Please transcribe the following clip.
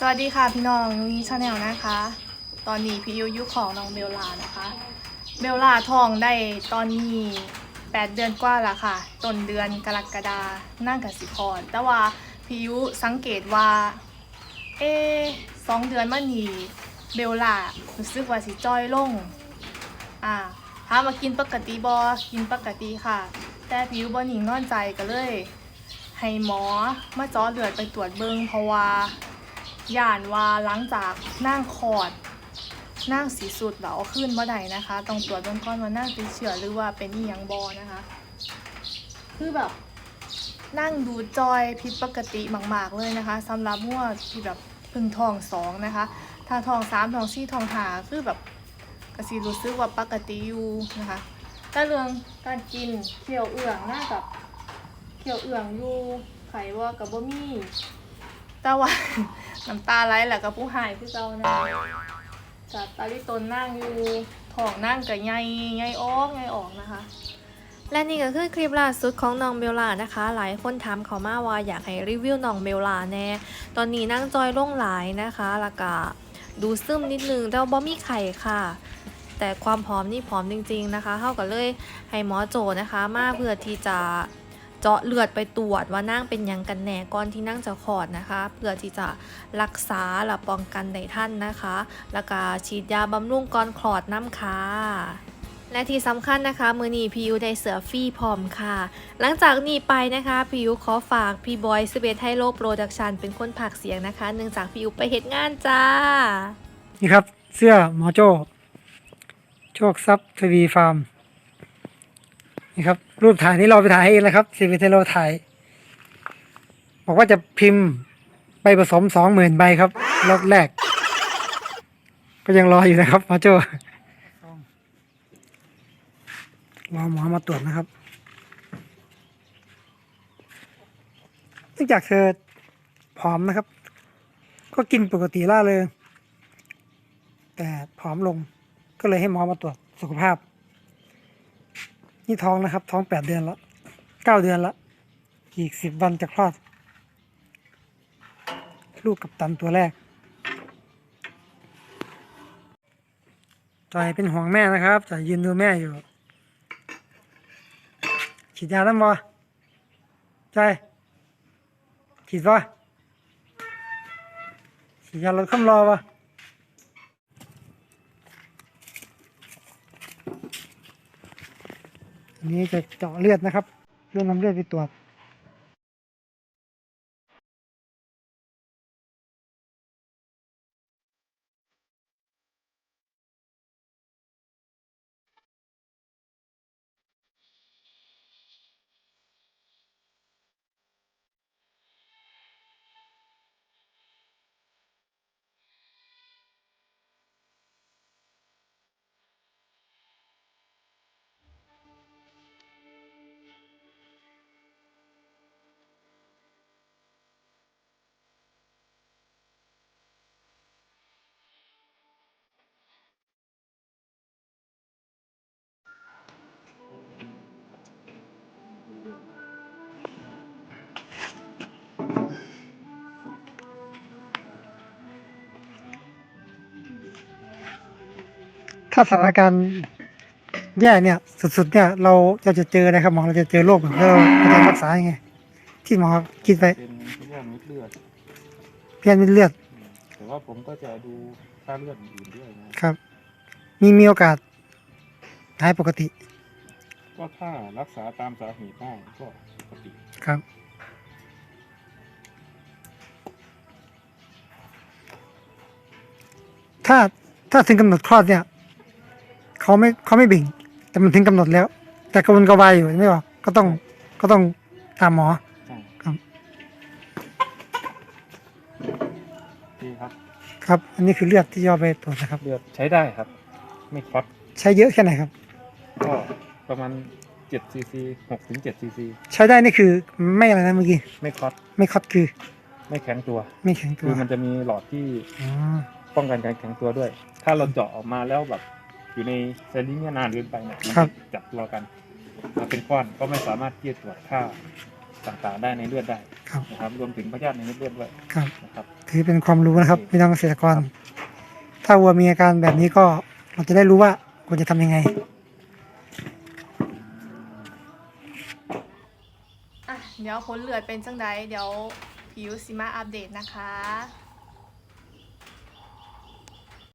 สวัสดีค่ะพี่น้องนุ้ยชาแนลนะคะ ตอนนี้พี่ยูยุของน้องเบลลานะคะ เบลลาทองได้ตอนนี้8เดือนกว่าละค่ะต้นเดือนกรกฎานั่งกับสิพรแต่ว่าพี่ยุสังเกตว่า เอ๊ะสองเดือนมานีเบลลารู้สึกว่าสิจ้อยลง อ่าถามากินปกติบอกินปกติค่ะ แต่พี่ยุบ่หนิงนอนใจก็เลย ให้หมอมาจาะเลือดไปตรวจเบิงเพราะว่า ย่านว่าหลังจากนั่งคอดนั่งสีสุดแล้วเอาขึ้นบ่ได้นะคะ ต้องตรวจเบื้องต้นว่านั่งติดเชื้อหรือว่าเป็นอีหยังบอนะคะ คือแบบนั่งดูจอยผิดปกติมากๆเลยนะคะสำหรับมั่วที่แบบพึ่งทองสองนะคะ ถ้าทองสามทองสี่ทองหาคือแบบกระสิรู้สึกว่าปกติอยู่นะคะแต่เรื่องการกินเคี่ยวเอื่องหน้ากับเขียวเอื่องอยู่ไข่ว่ากับบ่มีแต่ว่า น้ำตาไหลแหละกับผู้หายคือเจ้านะกับตาลิตนนั่งอยู่ท้องนั่งกับไงไงออกไงออกนะคะและนี่ก็คือคลิปล่าสุดของน้องเบลล่านะคะ หลายคนถามเขามาว่าอยากให้รีวิวน้องเบลล่าแน่ ตอนนี้นั่งจอยลงหลายนะคะแล้วก็ดูซึมนิดนึงแต่บ่มีไข่ค่ะ แต่ความพร้อมนี่พร้อมจริง ๆนะคะเข้ากับเลยให้หมอโจนะคะ มาเพื่อที่จะ เจาะเลือดไปตรวจว่านั่งเป็นยังกันแน่ก่อนที่นั่งจะคลอดนะคะ เพื่อที่จะรักษาและป้องกันในท่านนะคะ แล้วก็ฉีดยาบำรุงก่อนคลอดน้ำค่ะและที่สำคัญนะคะมือนี้พี่ยูได้เสือฟรี่พร้อมค่ะ หลังจากนี้ไปนะคะพี่ยูขอฝากพี่บอยสเบทไฮโลโปรดักชันเป็นคนผักเสียงนะคะ เนื่องจากพี่ยูไปเหตุงานจ้า นี่ครับ เสื้อหมอโจโชคทรัพย์ทวีฟาร์ม นี่ครับ รูปถ่ายนี้เราไปถ่ายให้เองนะครับซีวีเทเรถ่าย บอกว่าจะพิมพ์ไปผสมสองหมื่นใบครับรอบแรก ก็ยังรออยู่นะครับมอโจ้รอหมอมาตรวจนะครับเนื่องจากเธอผอมนะครับ ก็กินปกติล่าเลย แต่ผอมลงก็เลยให้หมอมาตรวจสุขภาพ นี่ท้องนะครับ ท้องแปดเดือนแล้วเก้าเดือนล้วอีกสิบวันจะคลอด ลูกกับตันตัวแรกจอยเป็นห่วงแม่นะครับจอยยืนดูแม่อยู่ ฉีดยาแล้วบ่จอยฉีดบ่ฉีดยาลดความรอบ่อั นี้จะเจาะเลือดนะครับเพื่อน้ำเลือดไปตรวจ ถ้าสถานการณ์แย่เนี่ย สุดๆ เนี่ย เราเราจะเจอนะครับหมอเราจะเจอโรคแบบแล้วเราจะรักษายังไง ที่หมอคิดไปเป็นพยาธิเม็ดเลือดเพี้ยนเป็นเลือดอืมแต่ว่าผมก็จะดูค่าเลือดอื่นด้วยนะครับ มีมีโอกาสหายปกติก็ถ้ารักษาตามสาเหตุได้ก็ปกติครับ ถ้าถ้าถึงกำหนดคลอดเนี่ย เขาไม่เขาไม่เบ่ง แต่มันถึงกำหนดแล้ว แต่กระวนกระวายอยู่ไม่บอกก็ต้องก็ต้องตามหมอใช่ครับดีครับ ครับ อันนี้คือเลือดที่จะเอาไปตรวจนะครับ เลือดใช้ได้ครับ ไม่คลอตใช้เยอะแค่ไหนครับ ก็ประมาณ7ซีซี6ถึง7ซีซีใช้ได้นี่คือไม่อะไรนะเมื่อกี้ไม่คลอตไม่คดคือ ไม่แข็งตัว ไม่แข็งตัคืวอมันจะมีหลอดที่อ๋อ ป้องกันการแข็งตัวด้วย ถ้าเราเจาะออกมาแล้วแบบ อยู่ในเซลลิงนานเกินไปนี่ครับจะจับตัวกันมาเป็นก้อนก็ไม่สามารถที่จะตรวจค่าต่างๆได้ในเลือดได้ครับ นะครับ รวมถึงพยาธิในเลือดด้วยครับ นะครับ ถือเป็นความรู้นะครับพี่น้องเกษตรกร ถ้าวัวมีอาการแบบนี้ก็เราจะได้รู้ว่าควรจะทำยังไง อะเดี๋ยวคนเลือดเป็นจังใดเดี๋ยวผิวซิมาอัปเดตนะคะ